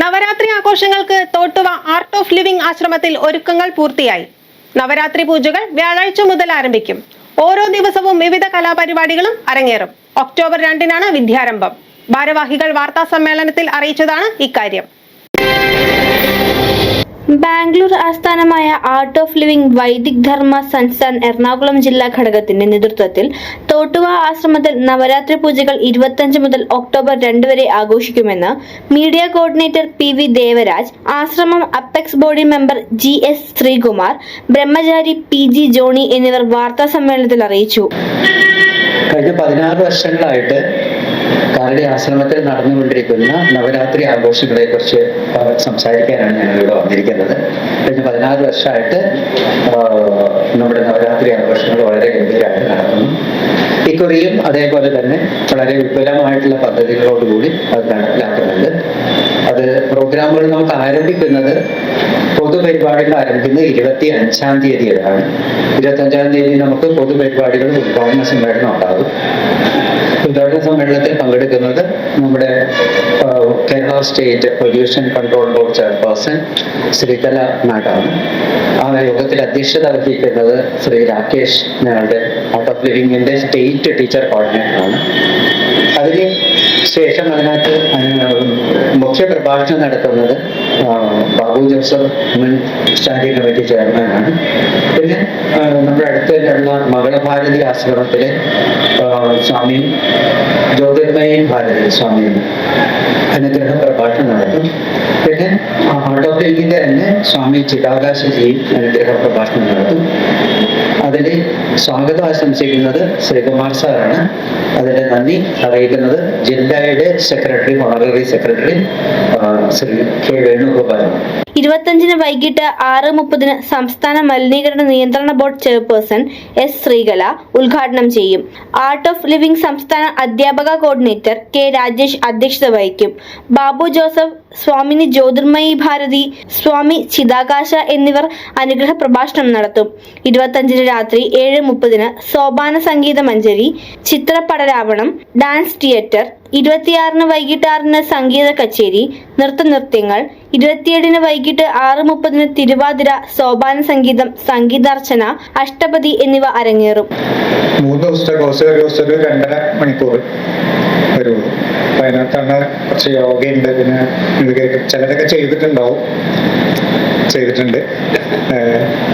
നവരാത്രി ആഘോഷങ്ങൾക്ക് Thottuva art of living ആശ്രമത്തിൽ ഒരുക്കങ്ങൾ പൂർത്തിയായി. നവരാത്രി പൂജകൾ വ്യാഴാഴ്ച മുതൽ ആരംഭിക്കും. ഓരോ ദിവസവും വിവിധ കലാപരിപാടികളും അരങ്ങേറും. ഒക്ടോബർ രണ്ടിനാണ് വിദ്യാരംഭം. ഭാരവാഹികൾ വാർത്താ സമ്മേളനത്തിൽ അറിയിച്ചതാണ് ഇക്കാര്യം. ബാംഗ്ലൂർ ആസ്ഥാനമായ Art of Living Vaidik Dharma Sansthan Ernakulam ജില്ലാ ഘടകത്തിന്റെ നേതൃത്വത്തിൽ തോട്ടുവ ആശ്രമത്തിൽ നവരാത്രി പൂജകൾ ഇരുപത്തഞ്ച് മുതൽ ഒക്ടോബർ രണ്ട് വരെ ആഘോഷിക്കുമെന്ന് media coordinator P V Devaraj ആശ്രമം apex body member G S Sreekumar Brahmachari P G Johny എന്നിവർ വാർത്താ സമ്മേളനത്തിൽ അറിയിച്ചു. കഴിഞ്ഞ പതിനാറ് വർഷങ്ങളായിട്ട് കാലടി ആശ്രമത്തിൽ നടന്നുകൊണ്ടിരിക്കുന്ന നവരാത്രി ആഘോഷങ്ങളെ കുറിച്ച് സംസാരിക്കാനാണ് ഞാൻ ഇവിടെ വന്നിരിക്കുന്നത്. കഴിഞ്ഞ പതിനാറ് വർഷമായിട്ട് നമ്മുടെ നവരാത്രി ആഘോഷങ്ങൾ വളരെ ഗംഭീരമായിട്ട് നടക്കുന്നു. ഇക്കുറിയും അതേപോലെ തന്നെ വളരെ വിപുലമായിട്ടുള്ള പദ്ധതികളോടുകൂടി അത് നടപ്പിലാക്കുന്നുണ്ട്. അത് പ്രോഗ്രാമുകൾ നമുക്ക് ആരംഭിക്കുന്നത് പൊതുപരിപാടികൾ ആരംഭിക്കുന്നത് ഇരുപത്തി അഞ്ചാം തീയതിയാണ് ഇരുപത്തി അഞ്ചാം തീയതി നമുക്ക് പൊതുപരിപാടികൾ ഉദ്ഘാടന സമ്മേളനം ഉണ്ടാകും. ഉദ്ഘാടന സമ്മേളനത്തിൽ പങ്കെടുക്കുന്നത് നമ്മുടെ Kerala state pollution control board chairperson Sreethala മാഡാണ് ആ യോഗത്തിൽ അധ്യക്ഷത വഹിക്കുന്നത് ശ്രീ രാകേഷ് ഞങ്ങളുടെ ഔട്ട് ഓഫ് ലിവിംഗിന്റെ സ്റ്റേറ്റ് ടീച്ചർ കോർഡിനേറ്റർ ആണ്. അതിന് ശേഷം അതിനകത്ത് മുഖ്യ പ്രഭാഷണം നടത്തുന്നത് ബാബു ജോസഫ് മുൻ സ്റ്റാൻഡിംഗ് കമ്മിറ്റി ചെയർമാനാണ് പിന്നെ നമ്മുടെ അടുത്ത് തന്നെയുള്ള മംഗളഭാരതി ആശ്രമത്തിലെ സ്വാമി സ്വാമി ജ്യോതിർമയി ഭാരതി സ്വാമി അനുഗ്രഹ പ്രഭാഷണം നടത്തും. പിന്നെ ഹാർട്ട് ഓഫ് ലിവിങ്ങിന്റെ തന്നെ സ്വാമി ചിതാകാശജി അനുഗ്രഹ പ്രഭാഷണം നടത്തും. അതിൽ സ്വാഗതം ആശംസിക്കുന്നത് ശ്രീകുമാർ സാറാണ്. അതിന്റെ നന്ദി അറിയിക്കുന്നത് ജില്ലയുടെ secretary honorary secretary Sree K വേണുഗോപാലാണ് ഇരുപത്തഞ്ചിന് വൈകിട്ട് ആറ് മുപ്പതിന് സംസ്ഥാന മലിനീകരണ നിയന്ത്രണ ബോർഡ് ചെയർപേഴ്സൺ എസ് ശ്രീകല ഉദ്ഘാടനം ചെയ്യും. ആർട്ട് ഓഫ് ലിവിംഗ് സംസ്ഥാന അധ്യാപക കോർഡിനേറ്റർ കെ രാജേഷ് അധ്യക്ഷത വഹിക്കും. ബാബു ജോസഫ് സ്വാമിനി ജ്യോതിർമയി ഭാരതി സ്വാമി ചിതാകാശ എന്നിവർ അനുഗ്രഹ പ്രഭാഷണം നടത്തും. ഇരുപത്തഞ്ചിന് രാത്രി ഏഴ് മുപ്പതിന് സോപാന സംഗീത മഞ്ജരി ചിത്രപടരാവണം ഡാൻസ് തിയേറ്റർ ഇരുപത്തിയാറിന് വൈകിട്ട് ആറിന് സംഗീത കച്ചേരി നൃത്ത നൃത്യങ്ങൾ ഇരുപത്തിയേഴിന് വൈകിട്ട് ആറ് മുപ്പതിന് തിരുവാതിര സോപാന സംഗീതം സംഗീതാർച്ചന അഷ്ടപതി എന്നിവ അരങ്ങേറും. മൂന്ന് ദിവസത്തെ കോഴ്സ് ഒരു ദിവസം ഒരു രണ്ടര മണിക്കൂർ വരുള്ളൂ. അപ്പൊ അതിനകത്താണ് കുറച്ച് യോഗയുണ്ട് പിന്നെ ചിലരൊക്കെ ചെയ്തിട്ടുണ്ടാവും. ചെയ്തിട്ടുണ്ട്.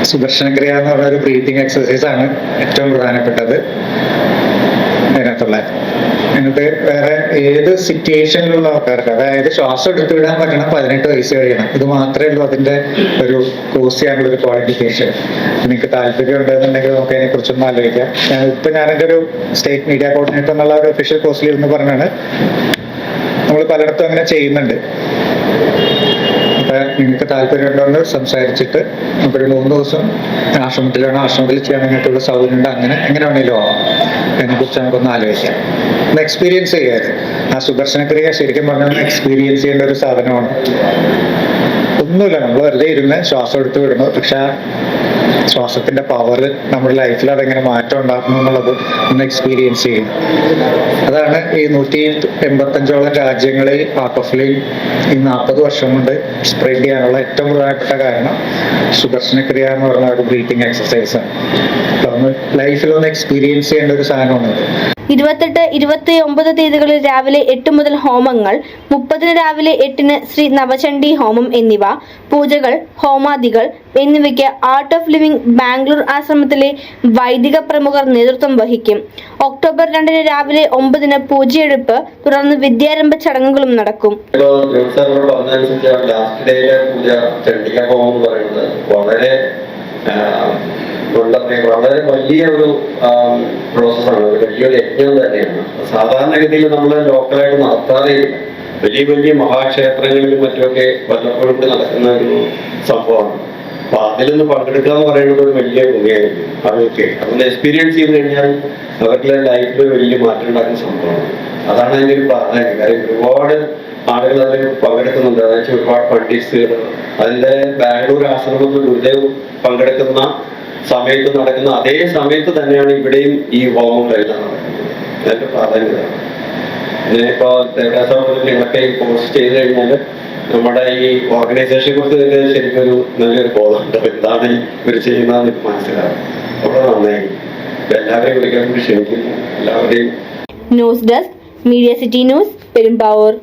ഏഹ് സുദർശനക്രിയ എന്ന് പറഞ്ഞ ഒരു ബ്രീതിങ് എക്സസൈസ് ആണ് ഏറ്റവും പ്രധാനപ്പെട്ടത്. അതിനകത്തുള്ള. എന്നിട്ട് വേറെ ഏത് സിറ്റുവേഷനിലുള്ള ആൾക്കാർക്ക് അതായത് ശ്വാസം എടുത്തു വിടാൻ പറ്റണം പതിനെട്ട് വയസ്സ് കഴിയണം. ഇത് മാത്രമേ ഉള്ളൂ അതിന്റെ ഒരു കോഴ്സ് ചെയ്യാനുള്ള ഒരു ക്വാളിഫിക്കേഷൻ നിങ്ങൾക്ക് താല്പര്യം ഉണ്ടെന്നുണ്ടെങ്കിൽ നമുക്ക് അതിനെ കുറിച്ചൊന്നും ആലോചിക്കാം. ഞാൻ ഇപ്പൊ ഞാൻ എന്റെ ഒരു സ്റ്റേറ്റ് മീഡിയ കോർഡിനേറ്റർ എന്നുള്ള ഒരു ഒഫീഷ്യൽ കോഴ്സിൽ ഇരുന്ന് പറഞ്ഞാണ്. നമ്മൾ പലയിടത്തും അങ്ങനെ ചെയ്യുന്നുണ്ട്. നിങ്ങൾക്ക് താല്പര്യമുണ്ടോന്ന് സംസാരിച്ചിട്ട് നമുക്കൊരു മൂന്ന് ദിവസം ആശ്രമത്തിലാണ് ആശ്രമത്തിൽ ചെയ്യാൻ അങ്ങനെയുള്ള സൗകര്യം ഉണ്ട്. അങ്ങനെ എങ്ങനെ വേണേലും ആവാം. അതിനെ കുറിച്ച് നമുക്കൊന്ന് ആലോചിക്കാം. ഒന്ന് എക്സ്പീരിയൻസ് ചെയ്യാറ് ആ സുദർശനക്രിയ ശരിക്കും പറഞ്ഞാൽ എക്സ്പീരിയൻസ് ചെയ്യേണ്ട ഒരു സാധനമാണ്. ഒന്നുമില്ല നമ്മൾ വെറുതെ ഇരുന്ന് ശ്വാസം എടുത്ത് വിടുന്നു പക്ഷെ ശ്വാസത്തിന്റെ പവർ നമ്മുടെ ലൈഫിൽ അതെങ്ങനെ മാറ്റം ഉണ്ടാക്കുന്നു എന്നുള്ളത് ഒന്ന് എക്സ്പീരിയൻസ് ചെയ്യും അതാണ് ഈ നൂറ്റി എൺപത്തഞ്ചോളം രാജ്യങ്ങളിൽ ലൈൻ ഈ നാൽപ്പത് വർഷം കൊണ്ട് സ്പ്രെഡ് ചെയ്യാനുള്ള ഏറ്റവും പ്രധാനപ്പെട്ട കാരണം സുദർശനക്രിയ എന്ന് പറഞ്ഞ ഒരു ബ്രീത്തിങ് എക്സസൈസ് ആണ് അപ്പൊ ലൈഫിൽ ഒന്ന് എക്സ്പീരിയൻസ് ചെയ്യേണ്ട ഒരു സാധനമാണ്. ഇരുപത്തെട്ട് ഇരുപത്തി ഒമ്പത് തീയതികളിൽ രാവിലെ എട്ട് മുതൽ ഹോമങ്ങൾ മുപ്പതിന് രാവിലെ എട്ടിന് ശ്രീ നവചണ്ഡി ഹോമം എന്നിവ പൂജകൾ ഹോമാദികൾ എന്നിവയ്ക്ക് ആർട്ട് ഓഫ് ലിവിംഗ് ബാംഗ്ലൂർ ആശ്രമത്തിലെ വൈദിക പ്രമുഖർ നേതൃത്വം വഹിക്കും. ഒക്ടോബർ രണ്ടിന് രാവിലെ ഒമ്പതിന് പൂജയെടുപ്പ് തുടർന്ന് വിദ്യാരംഭ ചടങ്ങുകളും നടക്കും ഇപ്പോ സാറിനോട് പറഞ്ഞതനുസരിച്ച് ലാസ്റ്റ് ഡേയിലെ പൂജ ചണ്ഡിക ഹോമം എന്ന് പറയുന്നത് വളരെ ആ, എന്താ പറയുക വളരെ വലിയ ഒരു പ്രോസസ്സാണ് വലിയൊരു യജ്ഞം തന്നെയാണ്. സാധാരണഗതിയിൽ നമ്മൾ ലോക്കലായിട്ട് നടത്താതെ വലിയ വലിയ മഹാക്ഷേത്രങ്ങളിലും മറ്റുമൊക്കെ വല്ലപ്പോഴും നടക്കുന്ന ഒരു സംഭവമാണ്. അപ്പൊ അതിലൊന്ന് പങ്കെടുക്കുക എന്ന് പറയുന്നത് ഒരു വലിയ ഗുണയായിരുന്നു അവർക്ക് അതൊന്ന് എക്സ്പീരിയൻസ് ചെയ്ത് കഴിഞ്ഞാൽ അവരുടെ ലൈഫിൽ വലിയ മാറ്റം ഉണ്ടാക്കുന്ന സംഭവമാണ്. അതാണ് അതിന്റെ ഒരു പ്രാധാന്യം കാര്യം ഒരുപാട് ആളുകൾ അതിൽ പങ്കെടുക്കുന്നുണ്ട്. അതായത് ഒരുപാട് പണ്ഡിറ്റ്സുകൾ അതിന്റെ ബാംഗ്ലൂർ ആശ്രമത്തിൽ ഗുരുദേവ് പങ്കെടുക്കുന്ന സമയത്ത് നടക്കുന്ന അതേ സമയത്ത് തന്നെയാണ് ഇവിടെയും ഈ ഹോമം വരുന്നത് അതിന്റെ പ്രാധാന്യത നിങ്ങളൊക്കെ ഈ കോഴ്സ് ചെയ്ത് കഴിഞ്ഞാൽ നമ്മുടെ ഈ ഓർഗനൈസേഷനെ കുറിച്ച് തന്നെ ശരിക്കൊരു നല്ലൊരു ബോധമുണ്ട്. എന്താണ് ഇവർ ചെയ്യുന്നതെന്ന് മനസ്സിലാവും അവിടെ നന്നായി. എല്ലാവരെയും വിളിക്കാൻ ക്ഷണിക്കുന്നു. എല്ലാവരുടെയും news desk media city news Perumbavoor.